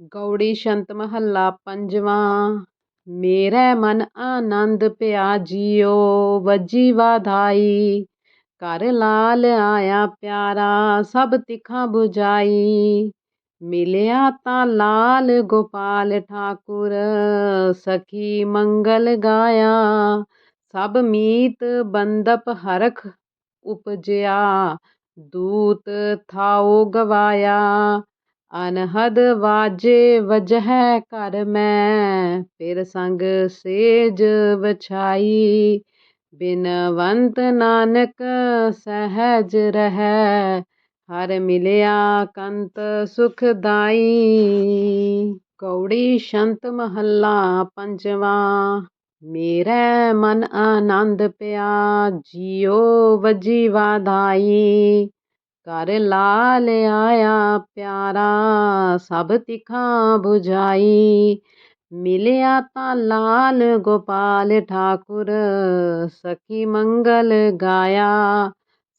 ਗੌੜੀ ਸ਼ੰਤ ਮਹੱਲਾ ਪੰਜਵਾਂ, ਮੇਰੇ ਮਨ ਆਨੰਦ ਪਿਆ ਜੀਓ, ਵੱਜੀ ਵਾਧਾਈ, ਘਰ ਲਾਲ ਆਇਆ ਪਿਆਰਾ, ਸਭ ਤਿੱਖਾਂ 부ਝਾਈ ਮਿਲਿਆ ਤਾਂ ਲਾਲ ਗੋਪਾਲ ਠਾਕੁਰ, ਸਖੀ ਮੰਗਲ ਗਾਇਆ, ਸਭ ਮੀਤ ਬੰਦਪ ਹਰਖ ਉਪਜਿਆ, ਦੂਤ ਥਾਉ ਗਵਾਇਆ ਅਨਹਦ ਵਾਜੇ ਵਜਹਿ ਘਰ ਮੈਂ, ਫਿਰ ਸੰਗ ਸੇਜ ਵਛਾਈ। ਬਿਨਵੰਤ ਨਾਨਕ ਸਹਿਜ ਰਹੈ, ਹਰ ਮਿਲਿਆ ਕੰਤ ਸੁਖਦਾਈ ਕੌੜੀ ਸ਼ੰਤ ਮਹੱਲਾ ਪੰਜਵਾਂ, ਮੇਰੇ ਮਨ ਆਨੰਦ ਪਿਆ ਜੀਓ ਵਜੀ ਵਾਧਾਈ। ਕਰ ਲਾਲ ਆਇਆ ਪਿਆਰਾ, ਸਭ ਤਿਖਾਂ 부ਝਾਈ ਮਿਲਿਆ ਤਾਂ ਲਾਲ ਗੋਪਾਲ ਠਾਕੁਰ, ਸਖੀ ਮੰਗਲ ਗਾਇਆ।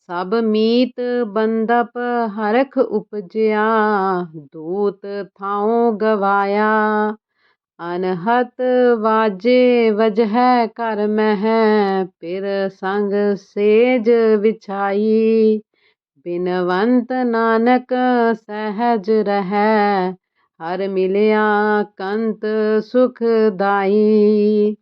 ਸਭ ਮੀਤ ਬੰਦਪ ਹਰਖ ਉਪਜਿਆ, ਦੂਤ ਥਾਉ ਗਵਾਇਆ। ਅਨਹਤ ਵਾਜੇ ਵਜਹਿ ਕਰ ਮਹਿ, ਫਿਰ ਸੰਗ ਸੇਜ ਵਿਛਾਈ। ਬਿਨਵੰਤ ਨਾਨਕ ਸਹਿਜ ਰਹੈ, ਹਰ ਮਿਲਿਆ ਕੰਤ ਸੁਖਦਾਈ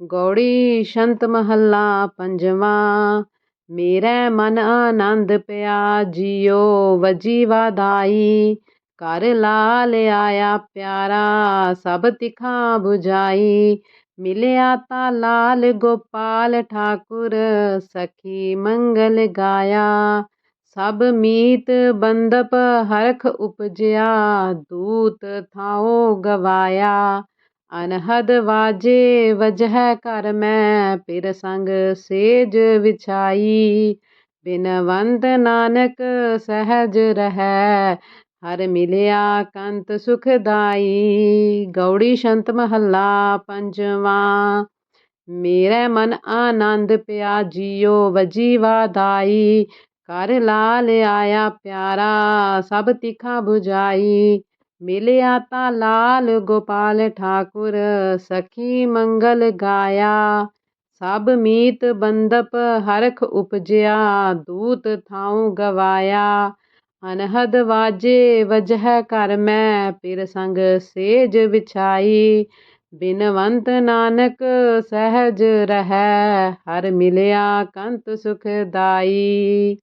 ਗੌੜੀ ਸ਼ੰਤ ਮਹੱਲਾ ਪੰਜਵਾਂ, ਮੇਰੇ ਮਨ ਆਨੰਦ ਪਿਆ ਜੀਓ ਵਜੀ ਵਾਧਾਈ। ਘਰ ਲਾਲ ਆਇਆ ਪਿਆਰਾ, ਸਭ ਤਿਖਾਂ 부ਝਾਈ ਮਿਲਿਆ ਤਾਂ ਲਾਲ ਗੋਪਾਲ ਠਾਕੁਰ, ਸਖੀ ਮੰਗਲ ਗਾਇਆ। ਸਭ ਮੀਤ ਬੰਦਪ ਹਰਖ ਉਪਜਿਆ, ਦੂਤ ਥਾਉ ਗਵਾਇਆ। ਅਨਹਦ ਵਾਜੇ, ਵਜਹਿ ਘਰ ਮੈਂ, ਫਿਰ ਸੰਗ ਸੇਜ ਵਿਛਾਈ। ਬਿਨਵੰਤ ਨਾਨਕ ਸਹਿਜ ਰਹੈ, ਹਰ ਮਿਲਿਆ ਕੰਤ ਸੁਖਦਾਈ। ਗੌੜੀ ਸ਼ੰਤ ਮਹੱਲਾ ਪੰਜਵਾਂ, ਮੇਰੇ ਮਨ ਆਨੰਦ ਪਿਆ ਜੀਓ ਵਜੀ ਵਾਧਾਈ ਘਰ ਲਾਲ ਆਇਆ ਪਿਆਰਾ, ਸਭ ਤਿਖਾਂ 부ਝਾਈ ਮਿਲਿਆ ਤਾਂ ਲਾਲ ਗੋਪਾਲ ਠਾਕੁਰ, ਸਖੀ ਮੰਗਲ ਗਾਇਆ। ਸਭ ਮੀਤ ਬੰਦਪ ਹਰਖ ਉਪਜਿਆ, ਦੂਤ ਥਾਉ ਗਵਾਇਆ। ਅਨਹਦ ਵਾਜੇ, ਵਜਹਿ ਘਰ ਮੈਂ, ਫਿਰ ਸੰਗ ਸੇਜ ਵਿਛਾਈ। ਬਿਨਵੰਤ ਨਾਨਕ ਸਹਿਜ ਰਹੈ, ਹਰ ਮਿਲਿਆ ਕੰਤ ਸੁਖਦਾਈ।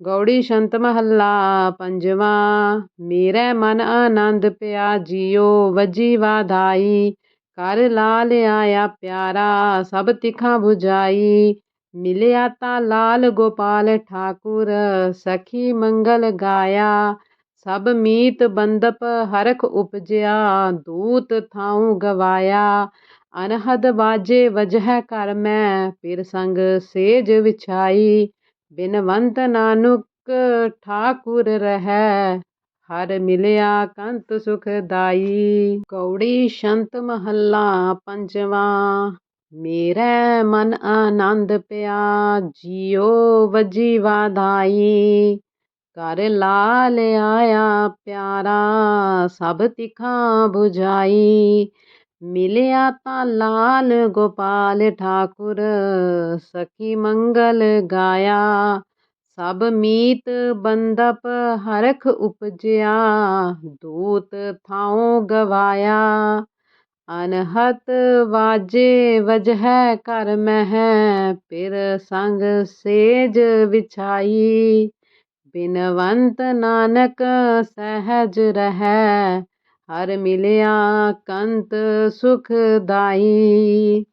ਗੌੜੀ ਸ਼ੰਤ ਮਹੱਲਾ ਪੰਜਵਾਂ, ਮੇਰੇ ਮਨ ਆਨੰਦ ਪਿਆ ਜੀਓ ਵਜੀ ਵਾਧਾਈ, ਕਰ ਲਾਲ ਆਇਆ ਪਿਆਰਾ, ਸਭ ਤਿਖਾਂ 부ਝਾਈ ਮਿਲਿਆ ਤਾਂ ਲਾਲ ਗੋਪਾਲ ਠਾਕੁਰ, ਸਖੀ ਮੰਗਲ ਗਾਇਆ, ਸਭ ਮੀਤ ਬੰਦਪ ਹਰਖ ਉਪਜਿਆ, ਦੂਤ ਥਾਉ ਗਵਾਇਆ, ਅਨਹਦ ਬਾਜੇ ਵਜਹਿ ਕਰ ਮੈਂ, ਫਿਰ ਸੰਗ ਸੇਜ ਵਿਛਾਈ ਬਿਨਵੰਤ ਨਾਨਕ ਠਾਕੁਰ ਰਹੈ, ਹਰ ਮਿਲਿਆ ਕੰਤ ਸੁਖਦਾਈ ਕੌੜੀ ਸ਼ੰਤ ਮਹੱਲਾ ਪੰਜਵਾਂ, ਮੇਰੇ ਮਨ ਆਨੰਦ ਪਿਆ ਜੀਓ ਵਜੀ ਵਾਧਾਈ ਘਰ ਲਾਲ ਆਇਆ ਪਿਆਰਾ, ਸਭ ਤਿਖਾਂ 부ਝਾਈ ਮਿਲਿਆ ਤਾਂ ਲਾਲ ਗੋਪਾਲ ਠਾਕੁਰ, ਸਖੀ ਮੰਗਲ ਗਾਇਆ। ਸਭ ਮੀਤ ਬੰਦਪ ਹਰਖ ਉਪਜਿਆ, ਦੂਤ ਥਾਉ ਗਵਾਇਆ। ਅਨਹਤ ਵਾਜੇ ਵਜਹਿ ਕਰ ਮਹਿ, ਫਿਰ ਸੰਗ ਸੇਜ ਵਿਛਾਈ। ਬਿਨਵੰਤ ਨਾਨਕ ਸਹਿਜ ਰਹੈ ਹਰ ਮਿਲਿਆ ਕੰਤ ਸੁਖਦਾਈ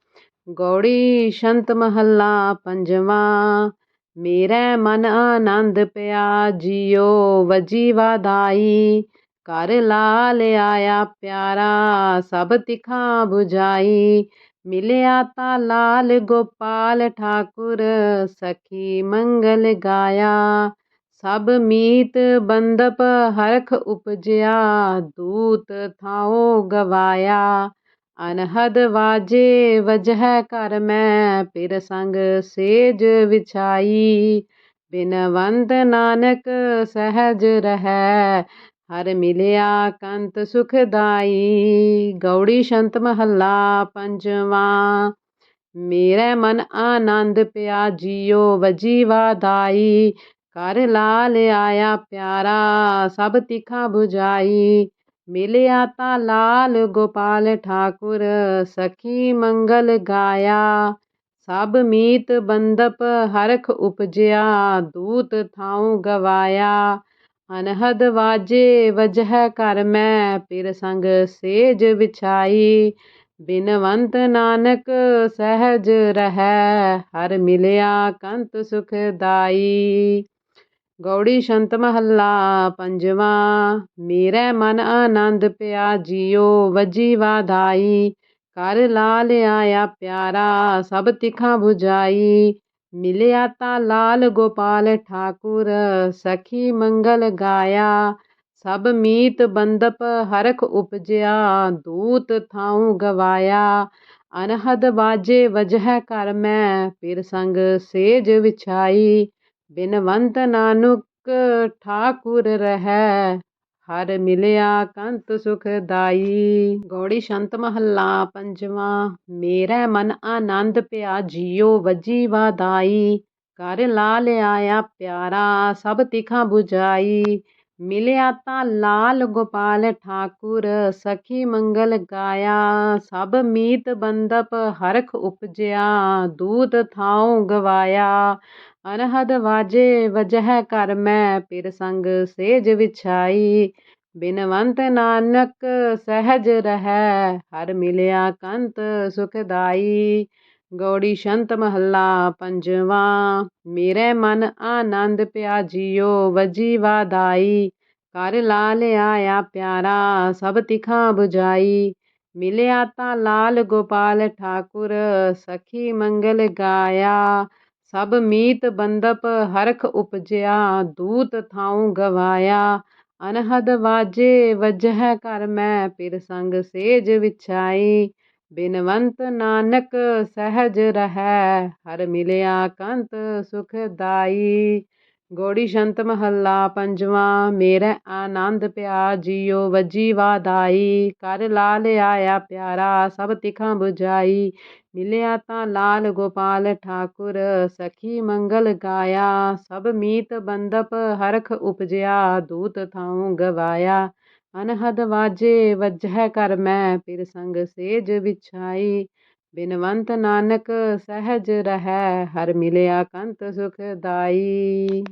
ਗੌੜੀ ਸ਼ੰਤ ਮਹੱਲਾ ਪੰਜਵਾਂ, ਮੇਰੇ ਮਨ ਆਨੰਦ ਪਿਆ ਜੀਓ ਵਜੀ ਵਾਧਾਈ ਘਰ ਲਾਲ ਆਇਆ ਪਿਆਰਾ, ਸਭ ਤਿਖਾਂ 부ਝਾਈ ਮਿਲਿਆ ਤਾ ਲਾਲ ਗੋਪਾਲ ਠਾਕੁਰ, ਸਖੀ ਮੰਗਲ ਗਾਇਆ। ਸਭ ਮੀਤ ਬੰਦਪ ਹਰਖ ਉਪਜਿਆ, ਦੂਤ ਥਾਉ ਗਵਾਇਆ। ਅਨਹਦ ਵਾਜੇ, ਵਜਹਿ ਘਰ ਮੈਂ, ਫਿਰ ਸੰਗ ਸੇਜ ਵਿਛਾਈ। ਬਿਨਵੰਤ ਨਾਨਕ ਸਹਿਜ ਰਹੈ, ਹਰ ਮਿਲਿਆ ਕੰਤ ਸੁਖਦਾਈ ਗੌੜੀ ਸ਼ੰਤ ਮਹੱਲਾ ਪੰਜਵਾਂ, ਮੇਰੇ ਮਨ ਆਨੰਦ ਪਿਆ ਜੀਓ ਵਜੀ ਵਾਦਾਈ ਕਰ ਲਾਲ ਆਇਆ ਪਿਆਰਾ, ਸਭ ਤਿਖਾ 부ਜਾਈ ਮਿਲਿਆ ਤਾਂ ਲਾਲ ਗੋਪਾਲ ਠਾਕੁਰ, ਸਖੀ ਮੰਗਲ ਗਾਇਆ। ਸਭ ਮੀਤ ਬੰਦਪ ਹਰਖ ਉਪਜਿਆ, ਦੂਤ ਥਾਉ ਗਵਾਇਆ। ਅਨਹਦ ਵਾਜੇ, ਵਜਹ ਕਰ ਮੈਂ ਪਿਰ ਸੰਗ ਸੇਜ ਵਿਛਾਈ। ਬਿਨਵੰਤ ਨਾਨਕ ਸਹਿਜ ਰਹੈ, ਹਰ ਮਿਲਿਆ ਕੰਤ ਸੁਖਦਾਈ। ਗੌੜੀ ਸ਼ੰਤ ਮਹੱਲਾ ਪੰਜਵਾਂ, ਮੇਰੇ ਮਨ ਆਨੰਦ ਪਿਆ ਜੀਓ, ਵਜੀ ਵਾਧਾਈ ਕਰ ਲਾਲ ਆਇਆ ਪਿਆਰਾ, ਸਭ ਤਿਖਾ 부ਜਾਈ ਮਿਲਿਆ ਤਾ ਲਾਲ ਗੋਪਾਲ ਠਾਕੁਰ, ਸਖੀ ਮੰਗਲ ਗਾਇਆ, ਸਭ ਮੀਤ ਬੰਦਪ ਹਰਖ ਉਪਜਿਆ, ਦੂਤ ਥਾਉ ਗਵਾਇਆ, ਅਨਹਦ ਬਾਜੇ ਵਜਹ ਕਰ ਮੈਂ, ਫਿਰ ਸੰਗ ਸੇਜ ਵਿਛਾਈ ਬਿਨਵੰਤ ਨਾਨਕ ਠਾਕੁਰ ਰਹੈ, ਹਰ ਮਿਲਿਆ ਕੰਤ ਸੁਖਦਾਈ ਗੌੜੀ ਸ਼ੰਤ ਮਹੱਲਾ ਪੰਜਵਾਂ, ਮੇਰਾ ਮਨ ਆਨੰਦ ਪਿਆ ਜੀਓ ਵਜੀ ਵਾਦਾਈ ਕਰ ਲਾਲ ਆਇਆ ਪਿਆਰਾ, ਸਭ ਤਿਖਾ 부ਜਾਈ ਮਿਲਿਆ ਤਾਂ ਲਾਲ ਗੋਪਾਲ ਠਾਕੁਰ, ਸਖੀ ਮੰਗਲ ਗਾਇਆ, ਸਭ ਮੀਤ ਬੰਦਪ ਹਰਖ ਉਪਜਿਆ, ਦੂਤ ਥਾਉ ਗਵਾਇਆ। ਅਨਹਦ ਵਾਜੇ, ਵਜਹ ਕਰ ਮੈਂ ਪਿਰ ਸੰਗ ਸੇਜ ਵਿਛਾਈ। ਬਿਨਵੰਤ ਨਾਨਕ ਸਹਿਜ ਰਹੈ, ਹਰ ਮਿਲਿਆ ਕੰਤ ਸੁਖਦਾਈ। ਗੌੜੀ ਸ਼ੰਤ ਮਹੱਲਾ ਪੰਜਵਾਂ, ਮੇਰੇ ਮਨ ਆਨੰਦ ਪਿਆ ਜੀਓ ਵਜੀ ਵਾਦਾਈ ਕਰ ਲਾਲ ਆਇਆ ਪਿਆਰਾ, ਸਭ ਤਿਖਾ 부ਜਾਈ ਮਿਲਿਆ ਤਾਂ ਲਾਲ ਗੋਪਾਲ ਠਾਕੁਰ, ਸਖੀ ਮੰਗਲ ਗਾਇਆ, ਸਭ ਮੀਤ ਬੰਦਪ ਹਰਖ ਉਪਜਿਆ, ਦੂਤ ਥਾਉ ਗਵਾਇਆ, ਅਨਹਦ ਵਾਜੇ, ਵਜਹ ਕਰ ਮੈਂ ਪਿਰ ਸੰਗ ਸੇਜ ਵਿਛਾਈ ਬਿਨਵੰਤ ਨਾਨਕ ਸਹਿਜ ਰਹੈ, ਹਰ ਮਿਲਿਆ ਕੰਤ ਸੁਖਦਾਈ ਗੋੜੀ ਸ਼ੰਤ ਮਹੱਲਾ ਪੰਜਵਾਂ, ਮੇਰਾ ਆਨੰਦ ਪਿਆ ਜੀਓ ਵਜੀ ਵਾਦਾਈ ਕਰ ਲਾਲ ਆਇਆ ਪਿਆਰਾ, ਸਭ ਤਿਖਾਂ 부ਜਾਈ ਮਿਲਿਆ ਤਾਂ ਲਾਲ ਗੋਪਾਲ ਠਾਕੁਰ, ਸਖੀ ਮੰਗਲ ਗਾਇਆ। ਸਭ ਮੀਤ ਬੰਦਪ ਹਰਖ ਉਪਜਿਆ, ਦੂਤ ਥਾਉ ਗਵਾਇਆ। ਅਨਹਦ ਵਾਜੇ, ਵਜਹ ਕਰ ਮੈਂ ਪਿਰ ਸੰਗ ਸੇਜ ਵਿਛਾਈ। ਬਿਨਵੰਤ ਨਾਨਕ ਸਹਿਜ ਰਹੈ, ਹਰ ਮਿਲਿਆ ਕੰਤ ਸੁਖਦਾਈ